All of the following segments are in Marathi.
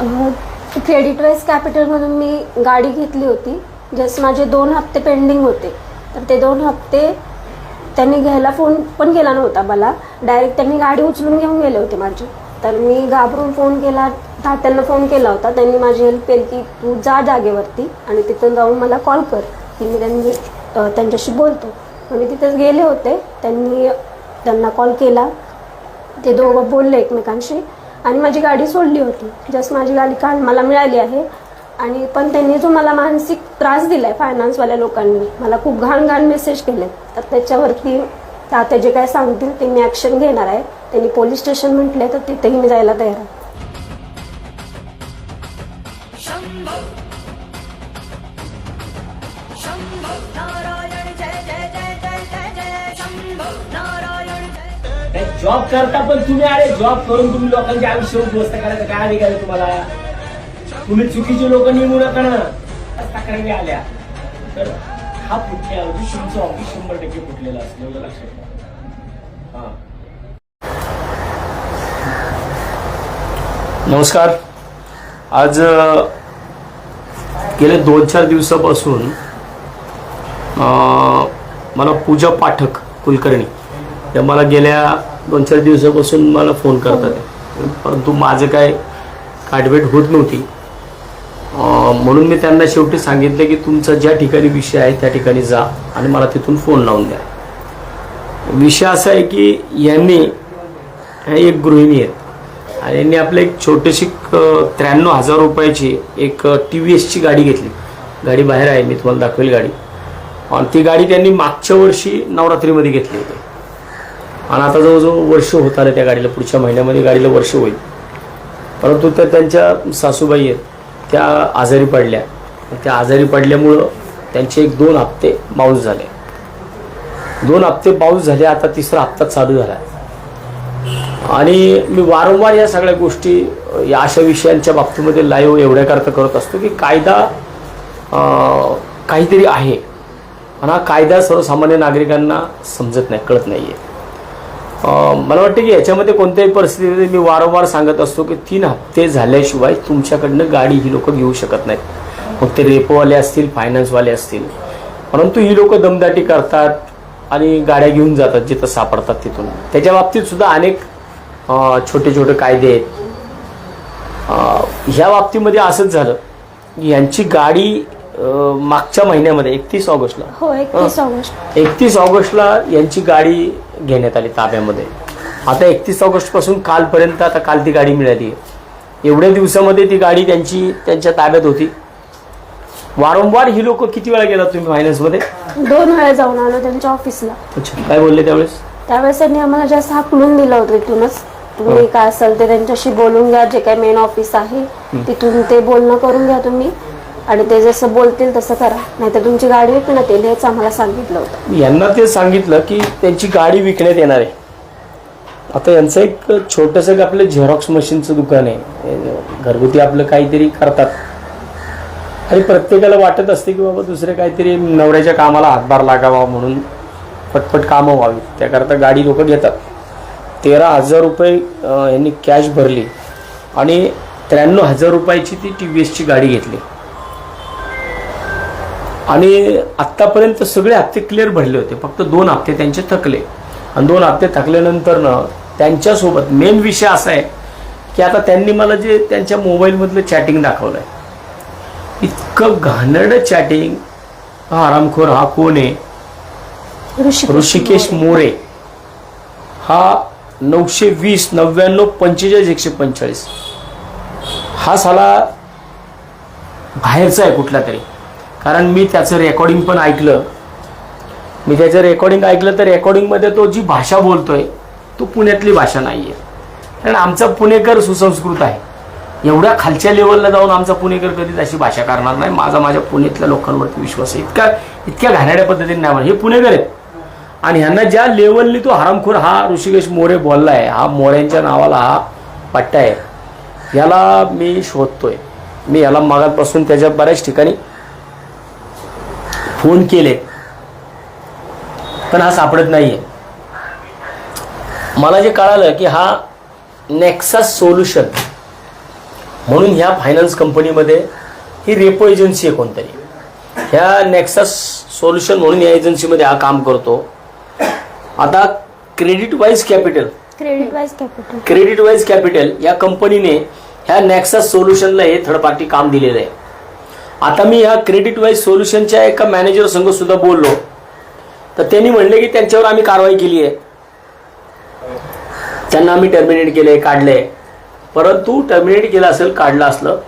क्रेडिट वाईज कॅपिटलमधून मी गाडी घेतली होती. जस्ट माझे दोन हप्ते पेंडिंग होते. तर ते दोन हप्ते त्यांनी घ्यायला फोन पण केला नव्हता मला. डायरेक्ट त्यांनी गाडी उचलून घेऊन गेले होते माझी. तर मी घाबरून फोन केला. तात्यांना फोन केला होता. त्यांनी माझी हेल्प केली की तू जा जागेवरती आणि तिथून जाऊन मला कॉल कर. की मी त्यांनी त्यांच्याशी बोलतो. मग मी तिथेच गेले होते. त्यांनी त्यांना कॉल केला. ते दोघं बोलले एकमेकांशी. आणि माझी गाडी सोडली होती. जस्ट माझी गाडी काल मला मिळाली आहे. आणि पण त्यांनी जो मला मानसिक त्रास दिलाय फायनान्सवाल्या लोकांनी मला खूप घाण घाण मेसेज केले तर त्याच्यावरती तात्या जे काय सांगतील ते मी ॲक्शन घेणार आहे. त्यांनी पोलीस स्टेशन म्हटले तर तिथेही मी जायला तयार आहे. जॉब करता पण तुम्ही अरे जॉब करून तुम्ही लोकांचे आयुष्य उद्ध्वस्त करायचं काय अधिकार आहे तुम्हाला? तुम्ही चुकीचे लोक निवडू नका ना. तक्रारी आल्या. तर हा फुटल्या तुमचं ऑफिस शंभर टक्के फुटलेलं असलं एवढं लक्षात ठेवा. हा. नमस्कार. आज गेल्या दोन चार दिवसापासून मला पूजा पाठक कुलकर्णी या मला गेल्या दोन चार दिवसापासून मला फोन करतात. परंतु माझं काय काटभेट होत नव्हती. म्हणून मी त्यांना शेवटी सांगितलं की तुमचा ज्या ठिकाणी विषय आहे त्या ठिकाणी जा आणि मला तिथून फोन लावून द्या. विषय असा आहे की यांनी एक गृहिणी आहेत. आणि यांनी आपलं एक छोटीशी त्र्याण्णव हजार रुपयाची एक टी व्ही एसची गाडी घेतली. गाडी बाहेर आहे मी तुम्हाला दाखवेल गाडी. आणि ती गाडी त्यांनी मागच्या वर्षी नवरात्रीमध्ये घेतली होती. आणि आता जवळजवळ वर्ष होत आलं त्या गाडीला. पुढच्या महिन्यामध्ये गाडीला वर्ष होईल. परंतु त्या त्यांच्या सासूबाई आहेत त्या आजारी पडल्या. त्या आजारी पडल्यामुळं त्यांचे एक दोन हप्ते बाउन्स झाले. दोन हप्ते पाऊस झाले आता तिसरा हप्ता चालू झाला. आणि मी वारंवार या सगळ्या गोष्टी या अशा विषयांच्या बाबतीमध्ये लाईव्ह एवढ्याकरता करत असतो की कायदा काहीतरी आहे. आणि हा कायदा सर्वसामान्य नागरिकांना समजत नाही कळत नाही आहे मला वाटतं की याच्यामध्ये कोणत्याही परिस्थितीमध्ये मी वारंवार सांगत असतो की तीन हप्ते झाल्याशिवाय तुमच्याकडनं गाडी ही लोक घेऊ शकत नाहीत. मग ते रेपोवाले असतील फायनान्सवाले असतील. परंतु ही लोक दमदाटी करतात आणि गाड्या घेऊन जातात जिथं सापडतात तिथून. त्याच्या बाबतीत सुद्धा अनेक छोटे छोटे कायदे आहेत. ह्या बाबतीमध्ये असंच झालं. की यांची गाडी मागच्या महिन्यामध्ये एकतीस ऑगस्टला. हो एकतीस ऑगस्ट. एकतीस ऑगस्टला यांची गाडी घेण्यात आली ताब्यामध्ये. आता एकतीस ऑगस्टपासून कालपर्यंत आता काल ती गाडी मिळाली आहे. एवढ्या दिवसामध्ये ती गाडी त्यांची त्यांच्या ताब्यात होती. वारंवार ही लोक किती वेळा गेला तुम्ही फायनान्समध्ये दोन वेळा जाऊन आलो त्यांच्या ऑफिसला अच्छा काय बोलले त्यावेळेस? त्यावेळेस त्यांनी आम्हाला जास्त हाकलून दिलं होतं इथूनच. तुम्ही काय असेल ते त्यांच्याशी बोलून घ्या जे काही मेन ऑफिस आहे तिथून ते बोलणं करून घ्या तुम्ही. आणि ते जसं बोलतील तसं करा. नाहीतर तुमची गाडी विकण्यात येईल हेच आम्हाला सांगितलं होतं. यांना ते सांगितलं की त्यांची गाडी विकण्यात येणार आहे. आता यांचं एक छोटंसं आपलं झेरॉक्स मशीनचं दुकान आहे. घरगुती आपलं काहीतरी करतात. आणि प्रत्येकाला वाटत असते की बाबा दुसरे काहीतरी नवऱ्याच्या कामाला हातभार लागावा म्हणून पटपट कामं व्हावी त्याकरता गाडी लोक घेतात. तेरा हजार रुपये अं, यांनी कॅश भरली. आणि त्र्याण्णव हजार रुपयाची ती टी व्ही एसची गाडी घेतली. आणि आत्तापर्यंत सगळे हप्ते क्लिअर भरले होते. फक्त दोन हप्ते त्यांचे थकले. आणि दोन हप्ते थकल्यानंतर ना त्यांच्यासोबत मेन विषय असा आहे की आता त्यांनी मला जे त्यांच्या मोबाईलमधलं चॅटिंग दाखवलं आहे इतकं घाणेरडं चॅटिंग हा आरामखोर हा कोण आहे? ऋषिकेश मोरे. हा नऊशे वीस नव्याण्णव पंचेचाळीस एकशे पंचेचाळीस. हा साला बाहेरचा आहे कुठला तरी. कारण मी त्याचं रेकॉर्डिंग पण ऐकलं. मी त्याचं रेकॉर्डिंग ऐकलं तर रेकॉर्डिंगमध्ये तो जी भाषा बोलतोय तो पुण्यातली भाषा नाही आहे कारण आमचा पुणेकर सुसंस्कृत आहे. एवढ्या खालच्या लेवलला जाऊन आमचा पुणेकर कधीच अशी भाषा करणार नाही. माझा माझ्या पुण्यातल्या लोकांवरती विश्वास आहे. इतका इतक्या घाणेरड्या पद्धतीने नाही हे पुणेकर आहेत. आणि ह्यांना ज्या लेवलनी तो हरामखोर हा ऋषिकेश मोरे बोलला आहे हा मोऱ्यांच्या नावाला हा पट्टा आहे याला मी शोधतोय. मी याला मागापासून त्याच्या बऱ्याच ठिकाणी फोन केले पण हा सापडत नाहीये. मला जे कळालं की हा नेक्सस सोल्युशन म्हणून ह्या फायनान्स कंपनीमध्ये ही रेपो एजन्सी आहे कोणतरी. ह्या नेक्सस सोल्युशन म्हणून या एजन्सीमध्ये हा काम करतो. आता credit wise capital credit wise capital credit wise capital या कंपनीने ह्या नेक्सस सोल्युशनला हे थर्ड पार्टी काम दिलेलं आहे. आता मी ह्या क्रेडिट वाईज सोल्युशनच्या एका मॅनेजर संघ सुद्धा बोललो. तर त्यांनी म्हणले की त्यांच्यावर आम्ही कारवाई केली आहे. त्यांना आम्ही टर्मिनेट केले काढले परंतु टर्मिनेट केलं असेल काढलं असलं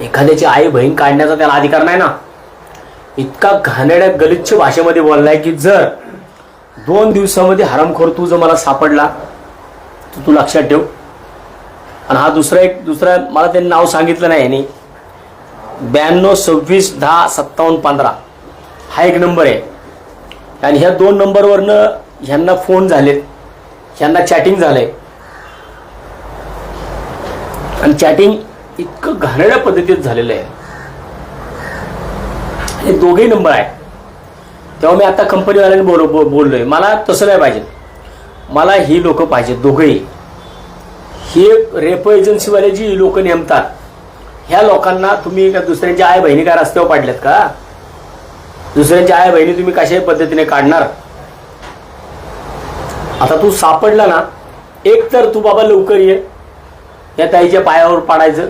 एखाद्याची आई बहीण काढण्याचा त्याला अधिकार नाही ना. इतका घाणेड्या गलिच्छ भाषेमध्ये बोललाय की जर दोन दिवसामध्ये हरामखोर तू जर मला सापडला तर तू लक्षात ठेव. आणि हा दुसरा एक दुसरा मला त्यांनी नाव सांगितलं नाही यांनी. ब्याण्णव सव्वीस दहा सत्तावन्न पंधरा. हा एक नंबर आहे. आणि ह्या दोन नंबरवरनं ह्यांना फोन झालेत. ह्यांना चॅटिंग झालंय. आणि चॅटिंग इतकं घाणेड्या पद्धतीत झालेलं आहे. हे दोघेही नंबर आहे. तेव्हा मी आता कंपनीवाल्यांनी बोल बोललो बोललोय. मला तसं नाही पाहिजे. मला ही लोक पाहिजे दोघेही. हे रेपो एजन्सीवाले जी लोक नेमतात ह्या लोकांना तुम्ही का दुसऱ्यांच्या आई बहिणी काय रस्त्यावर पाडल्यात का? दुसऱ्यांच्या आई बहिणी तुम्ही कशाही पद्धतीने काढणार? आता तू सापडला ना एक तर तू बाबा लवकर ये. या ताईच्या पायावर पाडायचं.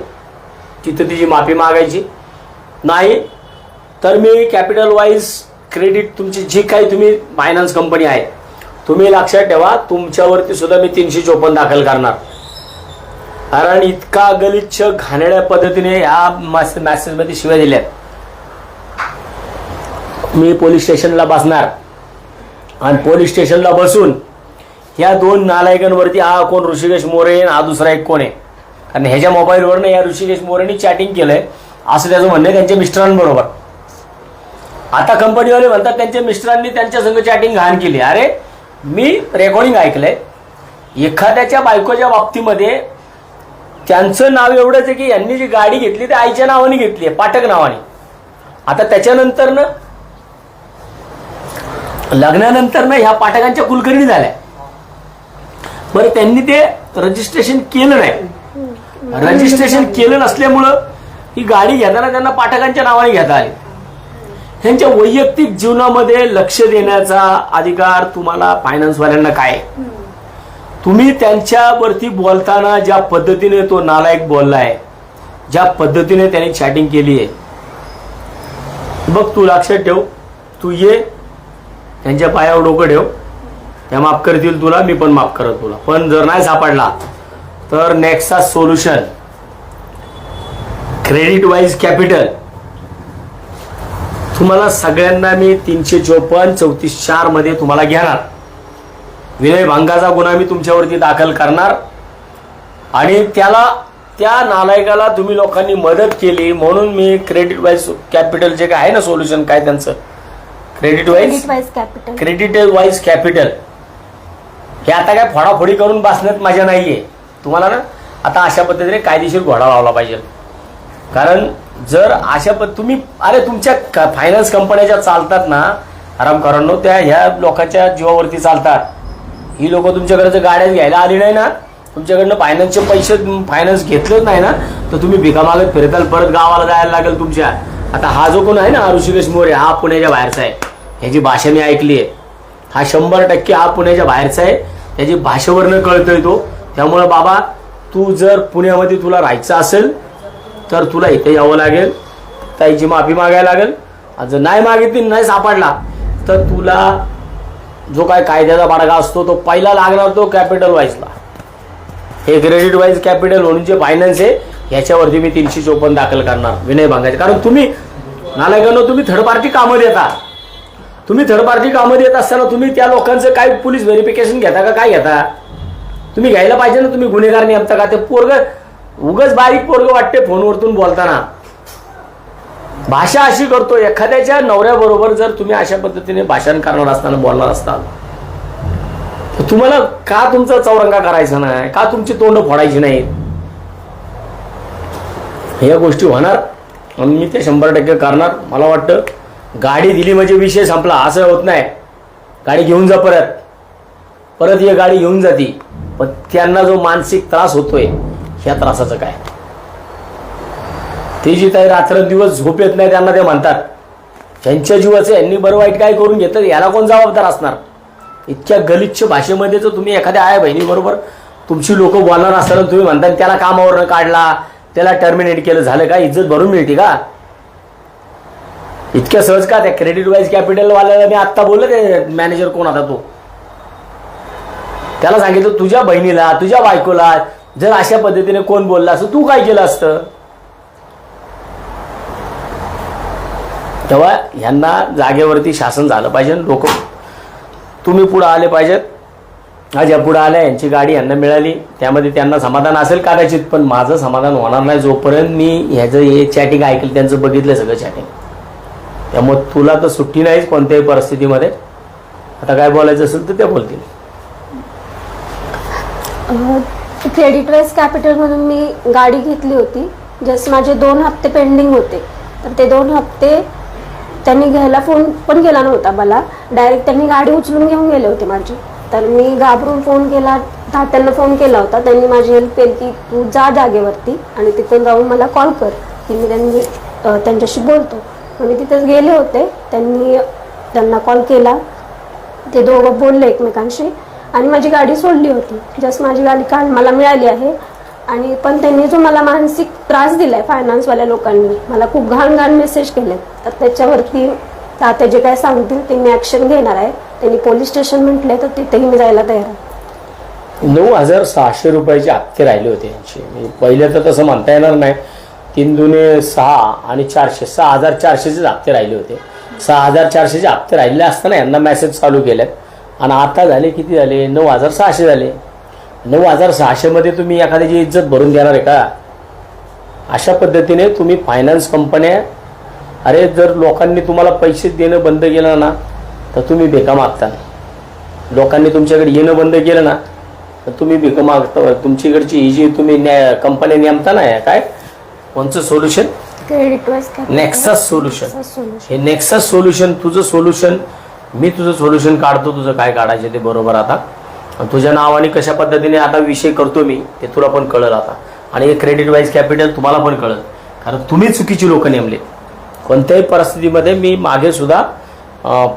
तिथं तिची माफी मागायची. नाही तर मी कॅपिटल वाईज क्रेडिट तुमची जी काही तुम्ही फायनान्स कंपनी आहे तुम्ही लक्षात ठेवा तुमच्यावरती सुद्धा मी तीनशे चोपन्न दाखल करणार. कारण इतका गलिच्छ घाणेड्या पद्धतीने ह्या मॅसेजमध्ये शिव्या दिल्यात. मी पोलीस स्टेशनला बसणार. आणि पोलीस स्टेशनला बसून ह्या दोन नालायकांवरती हा कोण ऋषिकेश मोरे आणि हा दुसरा एक कोण आहे? कारण ह्याच्या मोबाईलवरनं या ऋषिकेश मोरेनी चॅटिंग केलंय. असं त्याचं म्हणणं आहे त्यांच्या मिस्टरांबरोबर. आता कंपनीवाले म्हणतात त्यांच्या मिस्टरांनी त्यांच्या संग चॅटिंग घाण केली. अरे मी रेकॉर्डिंग ऐकलंय. एखाद्याच्या बायकोच्या बाबतीमध्ये त्यांचं नाव एवढंच आहे की यांनी जी गाडी घेतली ती आईच्या नावाने घेतली आहे पाठक नावाने. आता त्याच्यानंतर ना लग्नानंतर ना ह्या पाठकांच्या कुलकर्णी झाल्या. बरं त्यांनी ते रजिस्ट्रेशन केलं नाही. रजिस्ट्रेशन केलं नसल्यामुळं ही गाडी घेताना त्यांना पाठकांच्या नावाने घेता आली. त्यांच्या वैयक्तिक जीवनामध्ये लक्ष देण्याचा अधिकार तुम्हाला फायनान्सवाल्यांना काय आहे? तुम्ही त्यांच्यावरती बोलताना ज्या पद्धतीने तो नालायक बोललाय ज्या पद्धतीने त्याने चॅटिंग केली आहे बघ तू लक्षात ठेव तू ये त्यांच्या पायावर डोकं ठेव त्या माफ करतील तुला मी पण माफ करत तुला. पण जर नाही सापडला तर Nexa solution credit wise capital तुम्हाला सगळ्यांना मी तीनशे चोपन्न चौतीस चारमध्ये तुम्हाला घेणार. विनय भांगाचा गुन्हा मी तुमच्यावरती दाखल करणार. आणि त्याला त्या नालायकाला तुम्ही लोकांनी मदत केली म्हणून मी क्रेडिट वाईज कॅपिटल जे काय आहे ना सोल्युशन काय त्यांचं? Credit wise capital credit wise capital हे आता काय फोडाफोडी करून बसण्यात मजा नाहीये. तुम्हाला ना आता अशा पद्धतीने कायदेशीर घोडा लावला पाहिजे. कारण जर अशा पद्ध तुम्ही अरे तुमच्या फायनान्स कंपन्या ज्या चालतात ना आरामकारांनो त्या ह्या लोकांच्या जीवावरती चालतात. ही लोक तुमच्याकडे जर गाड्या घ्यायला आली नाही ना तुमच्याकडनं फायनान्सचे पैसे फायनान्स घेतलेच नाही ना तर तुम्ही भिका मागत फिरताल परत गावाला जायला लागेल तुमच्या. आता हा जो कोण आहे ना ऋषिकेश मोरे हा पुण्याच्या बाहेरचा आहे. ह्याची भाषा मी ऐकली आहे. हा शंभर टक्के हा पुण्याच्या बाहेरचा आहे. त्याची भाषेवरनं कळतोय तो. त्यामुळं बाबा तू जर पुण्यामध्ये तुला राहायचं असेल तर तुला इथे यावं लागेल. ताईची माफी मागायला लागेल. जर नाही मागितली नाही सापडला तर तुला जो काय कायद्याचा बाडगा असतो तो पहिला लागणार तो कॅपिटल वाईजला हे क्रेडिट वाईज कॅपिटल म्हणून जे फायनान्स आहे ह्याच्यावरती मी तीनशे चोपन्न दाखल करणार विनय भांगायचे कारण तुम्ही नालायकांनो तुम्ही थर्ड पार्टी कामं देता. तुम्ही थर्ड पार्टी कामं देत असताना तुम्ही त्या लोकांचं काय पोलीस व्हेरिफिकेशन घेता का काय घेता? तुम्ही घ्यायला पाहिजे ना तुम्ही गुन्हेगार नेमता का? ते पोरग उगच बारीक पोरग वाटते फोनवरतून बोलताना. भाषा अशी करतो एखाद्याच्या नवऱ्याबरोबर जर तुम्ही अशा पद्धतीने भाषण करणार असताना बोलणार असताल तर तुम्हाला का तुमचा चौरंगा करायचा नाही? का तुमची तोंड फोडायची नाहीत ह्या गोष्टी होणार. आणि मी ते शंभर टक्के करणार. मला वाटतं गाडी दिली म्हणजे विषय संपला. असं होत नाही. गाडी घेऊन जा परत. परत ही गाडी घेऊन जाती. पण त्यांना जो मानसिक त्रास होतोय ह्या त्रासाचं काय? ते जी काही रात्रंदिवस झोप येत नाही त्यांना ते म्हणतात. त्यांच्या जीवाचं यांनी बरं वाईट काय करून घेतलं याला कोण जबाबदार असणार? इतक्या गलिच्छ भाषेमध्ये जर तुम्ही एखाद्या आया बहिणीबरोबर तुमची लोक बोलणार असताना तुम्ही म्हणता त्याला कामावरनं काढला त्याला टर्मिनेट केलं झालं का? इज्जत भरून मिळते का? इतक्या सहज का त्या क्रेडिट वाईज कॅपिटल वाल्याला मी आत्ता बोललो ते मॅनेजर कोण आता तो? त्याला सांगितलं तुझ्या बहिणीला तुझ्या बायकोला जर अशा पद्धतीने कोण बोलला असं तू काय केलं असतं? तेव्हा ह्यांना जागेवरती शासन झालं पाहिजे लोक तुम्ही पुढं आले पाहिजेत. आज या पुढं आल्या यांची गाडी यांना मिळाली त्यामध्ये त्यांना समाधान असेल कदाचित पण माझं समाधान होणार नाही जोपर्यंत मी ह्याचं हे चॅटिंग ऐकलं त्यांचं बघितलं सगळं चॅटिंग त्यामुळे तुला तर सुट्टी नाहीच कोणत्याही परिस्थितीमध्ये. आता काय बोलायचं असेल तर ते बोलतील. क्रेडिट वाईज कॅपिटलमधून मी गाडी घेतली होती. जस्ट माझे दोन हप्ते पेंडिंग होते. तर ते दोन हप्ते त्यांनी घ्यायला फोन पण केला नव्हता मला. डायरेक्ट त्यांनी गाडी उचलून घेऊन गेले होते माझी. तर मी घाबरून फोन केला. तात्यांना फोन केला होता. त्यांनी माझी हेल्प केली की तू जा जागेवरती आणि तिथून जाऊन मला कॉल कर. की मी त्यांनी त्यांच्याशी बोलतो. मग मी तिथेच गेले होते. त्यांनी त्यांना कॉल केला. ते दोघं बोलले एकमेकांशी. आणि माझी गाडी सोडली होती. जस्ट माझी गाडी काल मला मिळाली आहे. आणि पण त्यांनी जो मला मानसिक त्रास दिलाय फायनान्सवाल्या लोकांनी मला खूप घाण घाण मेसेज केले तर त्याच्यावरती तात्या जे काय सांगतील ते मी ॲक्शन घेणार आहे. त्यांनी पोलीस स्टेशन म्हटले तर तिथेही मी जायला तयार आहे. नऊ हजार सहाशे रुपयाचे हप्ते राहिले होते यांचे. म्हणजे पहिले तर तसं म्हणता येणार नाही. तीन दुने सहा आणि चारशे सहा हजार चारशेचेच हप्ते राहिले होते. सहा हजार चारशेचे हप्ते राहिले असताना यांना मेसेज चालू केलेत. आणि आता झाले किती झाले? नऊ हजार सहाशे झाले. नऊ हजार सहाशेमध्ये तुम्ही एखाद्याची इज्जत भरून देणार आहे का? अशा पद्धतीने तुम्ही फायनान्स कंपन्या अरे जर लोकांनी तुम्हाला पैसे देणं बंद केलं ना तर तुम्ही भिका मागता. लोकांनी तुमच्याकडे येणं बंद केलं ना तर तुम्ही भिका मागता. तुमच्याकडची ही जी तुम्ही न्या कंपनी नेमता ना काय? कोणचं सोल्युशन नेक्सस सोल्युशन हे नेक्सस सोल्युशन तुझं सोल्युशन मी तुझं सोल्युशन काढतो तुझं काय काढायचं ते बरोबर आता. आणि तुझ्या नावाने कशा पद्धतीने आता विषय करतो मी ते तुला पण कळलं आता. आणि क्रेडिट वाईज कॅपिटल तुम्हाला पण कळलं. कारण तुम्ही चुकीची लोक नेमले. कोणत्याही परिस्थितीमध्ये मी मागे सुद्धा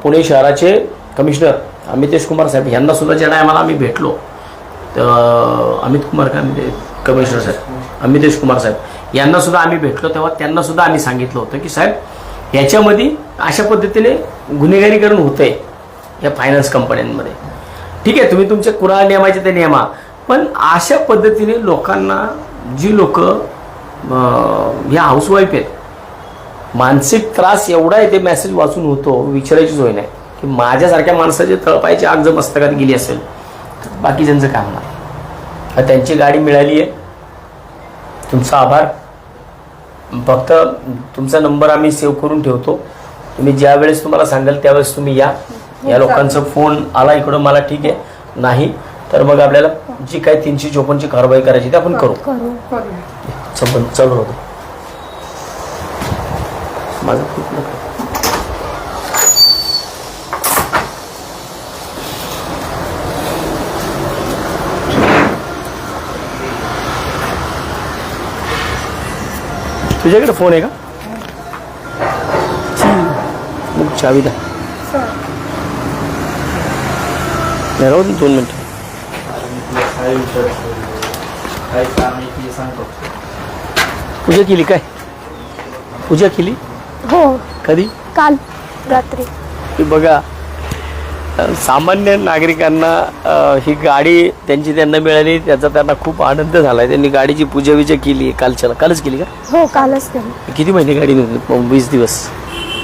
पुणे शहराचे कमिशनर अमितेश कुमार साहेब यांना सुद्धा ज्या टायमाला आम्ही भेटलो तर अमित कुमार काय म्हणजे कमिशनर साहेब? अमितेश कुमार साहेब यांना सुद्धा आम्ही भेटलो तेव्हा त्यांना सुद्धा आम्ही सांगितलं होतं की साहेब याच्यामध्ये अशा पद्धतीने गुन्हेगारीकरण होतंय या फायनान्स कंपन्यांमध्ये ठीक आहे तुम्ही तुमच्या कुणाला नियमाचे ते नियमा पण अशा पद्धतीने लोकांना जी लोक ह्या हाऊसवाईफ आहेत मानसिक त्रास एवढा आहे ते मेसेज वाचून होतो विचारायची सोय नाही. की माझ्यासारख्या माणसाचे तळपायची आग जर मस्तकात गेली असेल तर बाकीच्यांचं काय होणार? आता त्यांची गाडी मिळाली आहे. तुमचा आभार. फक्त तुमचा नंबर आम्ही सेव्ह करून ठेवतो. तुम्ही ज्या वेळेस तुम्हाला सांगाल त्यावेळेस तुम्ही या. या लोकांचा फोन आला इकडं मला ठीक आहे. नाही तर मग आपल्याला जी काही तीनशे चोपन्नची कारवाई करायची ती आपण करू. चल चालू होतं माझं खूप. तुझ्याकडे फोन आहे का? मग चावी द्या. नाही, राहू दे दोन मिनिटं. पूजा केली काय? पूजा केली? हो. कधी? काल रात्री. की बघा अ, सामान्य नागरिकांना अ, ही गाडी त्यांची त्यांना मिळाली त्याचा त्यांना खूप आनंद झाला त्यांनी गाडीची पूजा विजा केली कालच्या कालच केली का? हो कालच केलं. किती महिने गाडी नव्हती वीस दिवस?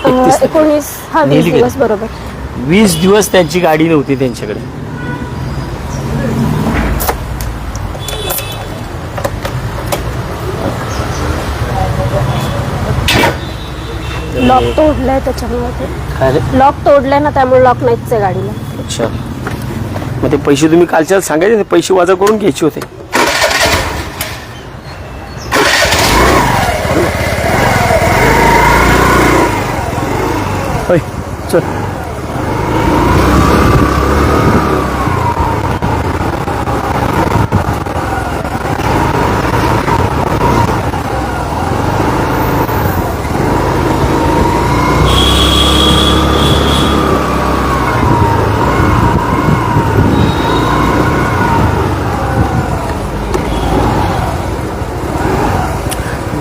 अं, एकतीस एकोणीस हा वीस नेली? दिवस बरोबर. वीस दिवस त्यांची गाडी नव्हती त्यांच्याकडे. लॉक तोडलाय त्याच्यामुळे ते काय रे? लॉक तोडलाय ना त्यामुळे लॉक नाहीच आहे गाडीला. अच्छा. मग ते पैसे तुम्ही कालच्या सांगायचे पैसे वाजा करून घ्यायचे होते. होय चल.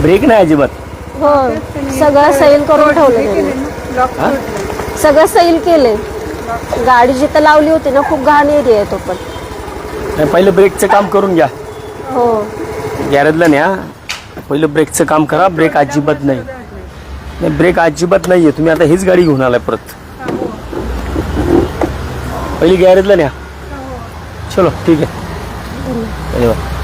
ब्रेक नाही अजिबात? हो सगळं सैल करून ठेवलं त्यांनी. हा? सगळं सैल केले गाडी जिथं लावली होती ना खूप घाण एरिया आहे तो पण. नाही पहिलं ब्रेकचं काम करून घ्या. हो. गॅरेजला न्या. पहिलं ब्रेकचं काम करा. ब्रेक अजिबात नाही. नाही ब्रेक अजिबात नाही आहे तुम्ही आता हीच गाडी घेऊन आलाय परत. पहिली गॅरेजला न्या. चलो ठीक आहे. धन्यवाद.